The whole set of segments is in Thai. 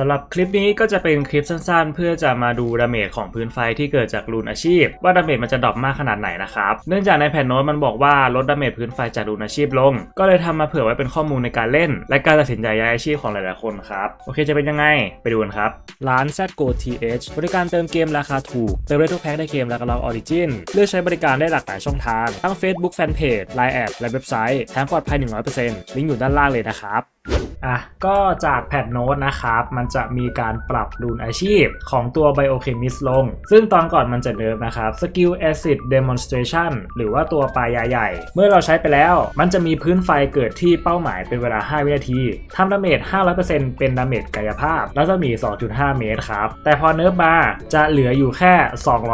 สำหรับคลิปนี้ก็จะเป็นคลิปสั้นๆ เพื่อจะมาดูดาเมจของพื้นไฟที่เกิดจากรูนอาชีพ ว่าดาเมจมันจะดรอปมากขนาดไหนนะครับ เนื่องจากในแผ่นโน้ตมันบอกว่าลดดาเมจพื้นไฟจากรูนอาชีพลง ก็เลยทำมาเผื่อไว้เป็นข้อมูลในการเล่น และการตัดสินใจย้ายอาชีพของหลายๆคนครับโอเคจะเป็นยังไงไปดูกันครับร้าน ZGO TH บริการเติมเกมราคาถูกเติมได้ทุกแพ็คในเกมและก็ล็อกออริจินเลือกใช้บริการได้หลากหลายช่องทางทั้ง Facebook Fanpage Line แอดและเว็บไซต์แถมปลอดภัย100%ลิงก์อยู่ด้านล่างเลยนะครับ อะก็จากแพทโน้ตนะครับ มันจะมีการปรับรูนอาชีพของตัว Biochemist ลง ซึ่งตอนก่อนมันจะเนิร์ฟนะครับ Skill Acid Demonstration หรือว่าตัวปลายาใหญ่ เมื่อเราใช้ไปแล้ว มันจะมีพื้นไฟเกิดที่เป้าหมายเป็นเวลา 5 วินาทีทำดาเมจ 500%เป็นดาเมจกายภาพ แล้วจะมี 2.5 เมตรครับ แต่พอเนิร์ฟมาจะเหลืออยู่แค่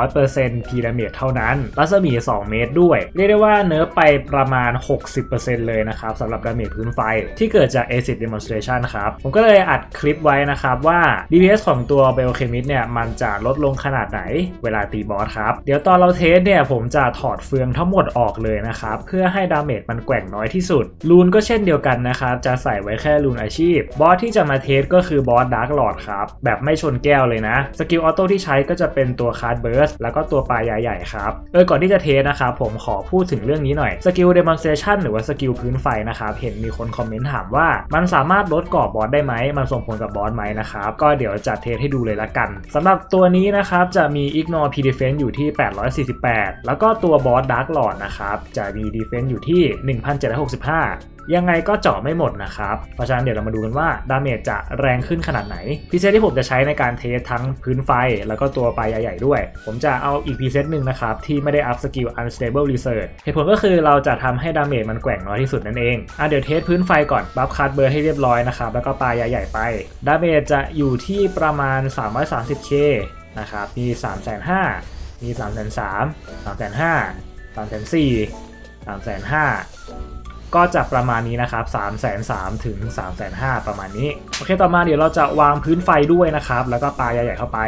200%พีดาเมจเท่านั้นรัศมี 2 เมตรด้วย เรียกได้ว่าเนิร์ฟไปประมาณ 60%เลยนะครับสำหรับดาเมจพื้นไฟที่เกิดจาก Acid Demonstration ครับ ผมก็เลยอัดคลิปไว้นะครับว่า DPS ของตัว Biochemist เนี่ย มันจะลดลงขนาดไหนเวลาตีบอสครับ เดี๋ยวตอนเราเทสเนี่ย ผมจะถอดเฟืองทั้งหมดออกเลยนะครับ เพื่อให้ดาเมจมันแกว่งน้อยที่สุด รูนก็เช่นเดียวกันนะครับ จะใส่ไว้แค่รูนอาชีพ บอสที่จะมาเทสก็คือบอสดาร์กหลอดครับ แบบไม่ชนแก้วเลยนะ สกิลออโต้ที่ใช้ก็จะเป็นตัวคาร์ดเบิร์สแล้วก็ตัวปลายใหญ่ๆครับ เออ ก่อนที่จะเทสนะครับผมขอพูดถึงเรื่องนี้หน่อย สกิลเดโม n สเ a ชันหรือว่าสกิลพื้นไฟนะครับ เห็นมีคนคอมเมนต์ถามว่ามันสาามารถลดกรอบบอสได้ไหม มันส่งผลกับบอสไหมนะครับ ก็เดี๋ยวจะเทสให้ดูเลยละกันสำหรับตัวนี้นะครับจะมี ignore p defense อยู่ที่ 848 แล้วก็ตัวบอส dark lord นะครับจะมี defense อยู่ที่ 1765 ยังไงก็เจาะไม่หมดนะครับ เพราะฉะนั้นเดี๋ยวเรามาดูกันว่าดาเมจจะแรงขึ้นขนาดไหนพิเศษที่ผมจะใช้ในการเทสทั้งพื้นไฟ แล้วก็ตัวปลายใหญ่ๆด้วย ผมจะเอาอีกพีเซตหนึ่งนะครับ ที่ไม่ได้อัพสกิล unstable research เหตุผลก็คือเราจะทำให้ดาเมจมันแกว่งน้อยที่สุดนั่นเองอะเดี๋ยวเทสพื้นไฟก่อนบัฟคัดเบอร์ให้เรียบร้อยนะครับแล้วก็ปลายใหญ่ๆไปดาเมจจะอยู่ที่ประมาณ 330k นะครับมี 3,500มี 3,300 3,500 3,400 3,500 ก็จะประมาณนี้นะครับ3 3 0 0 0ถึง3 5 0 0ประมาณนี้ โอเคต่อมาเดี๋ยวเราจะวางพื้นไฟด้วยนะครับ แล้วก็ปลาใหญ่ๆเข้าไป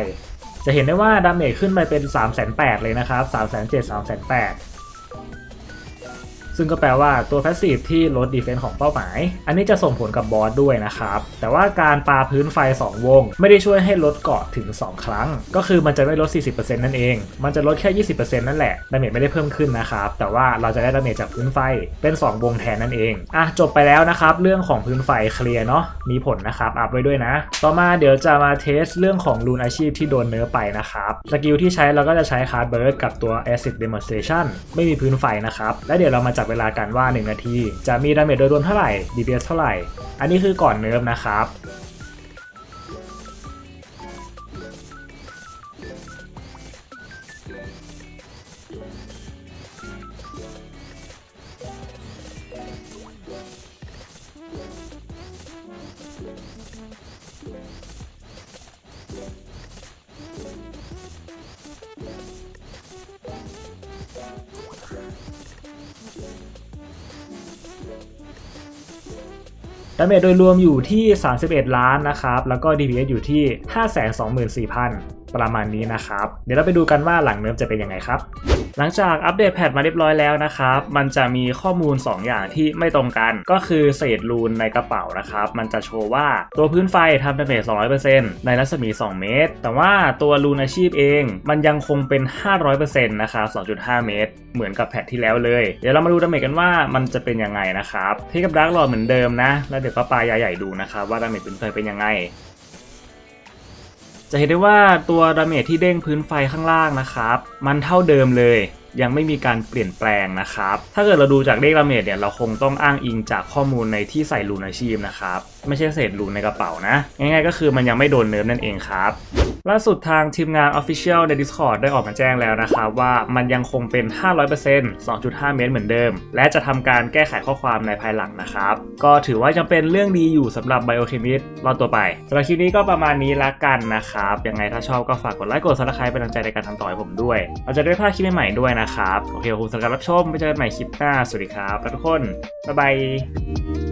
จะเห็นได้ว่าดาเมจขึ้นไปเป็น 3 8 0 0 0เลยนะครับ3 7 0 0 3 8 0 0 ซึ่งก็แปลว่าตัวแพสซีฟที่ลดดีเฟนส์ของเป้าหมาย อันนี้จะส่งผลกับบอสด้วยนะครับ แต่ว่าการปาพื้นไฟ 2 วง ไม่ได้ช่วยให้ลดเกาะถึง 2 ครั้ง ก็คือมันจะไม่ลด 40%นั่นเอง มันจะลดแค่ 20%นั่นแหละ ดาเมจไม่ได้เพิ่มขึ้นนะครับ แต่ว่าเราจะได้ดาเมจจากพื้นไฟเป็น 2 วงแทนนั่นเอง อะจบไปแล้วนะครับ เรื่องของพื้นไฟเคลียร์เนาะ มีผลนะครับ อัพไว้ด้วยนะ ต่อมาเดี๋ยวจะมาเทสเรื่องของรูนอาชีพที่โดนเนื้อไปนะครับ สกิลที่ใช้เราก็จะใช้คาร์ดเบิร์ดกับตัว Acid Demonstration ไม่มีพื้นไฟนะครับ และเดี๋ยวเรามาจับเวลากันว่า 1 นาที จะมีดาเมจโดยรวมเท่าไหร่ DPS เท่าไหร่ อันนี้คือก่อนเนิร์ฟนะครับ ดาเมจโดยรวมอยู่ที่ 31 ล้านนะครับ แล้วก็ DPS อยู่ที่ 524,000 ประมาณนี้นะครับ เดี๋ยวเราไปดูกันว่าหลังเนิร์ฟจะเป็นยังไงครับ หลังจากอัปเดตแพทมาเรียบร้อยแล้วนะครับ มันจะมีข้อมูล 2 อย่างที่ไม่ตรงกัน ก็คือเศษรูนในกระเป๋านะครับ มันจะโชว์ว่าตัวพื้นไฟทำดาเมจ200%ในรัศมี 2 เมตร แต่ว่าตัวรูนอาชีพเอง มันยังคงเป็น 500%นะครับ2.5 เมตร เหมือนกับแพทที่แล้วเลย เดี๋ยวเรามาดูดาเมจกันว่ามันจะเป็นยังไงนะครับทียบกับดาร์กลอเหมือนเดิมนะ แล้วเดี๋ยวก็ปลายาใหญ่ดูนะครับว่าดาเมจพื้นไฟเป็นยังไง จะเห็นได้ว่าตัวดาเมจที่เด้งพื้นไฟข้างล่างนะครับ มันเท่าเดิมเลยยังไม่มีการเปลี่ยนแปลงนะครับ ถ้าเกิดเราดูจากเลขดาเมจเนี่ยเราคงต้องอ้างอิงจากข้อมูลในที่ใส่รูนอาชีพนะครับ ไม่ใช่เศษรูนในกระเป๋านะ ง่ายๆก็คือมันยังไม่โดนเนิร์ฟนั่นเองครับ ล่าสุดทางทีมงาน Official ใน Discord ได้ออกมาแจ้งแล้วนะครับว่ามันยังคงเป็น 500% 2.5 เมตรเหมือนเดิม และจะทำการแก้ไขข้อความในภายหลังนะครับ ก็ถือว่ายังเป็นเรื่องดีอยู่สำหรับ Biochemist รอดตัวไปสำหรับคลิปนี้ก็ประมาณนี้ละกันนะครับ ยังไงถ้าชอบก็ฝากกดไลค์กด subscribe เป็นกำลังใจในการทำต่อให้ผมด้วย เราจะได้พลาดคลิปใหม่ๆด้วยนะครับ โอเคขอบคุณสำหรับรับชมไปเจอกันใหม่คลิปหน้าสวัสดีครับทุกคนบ๊ายบาย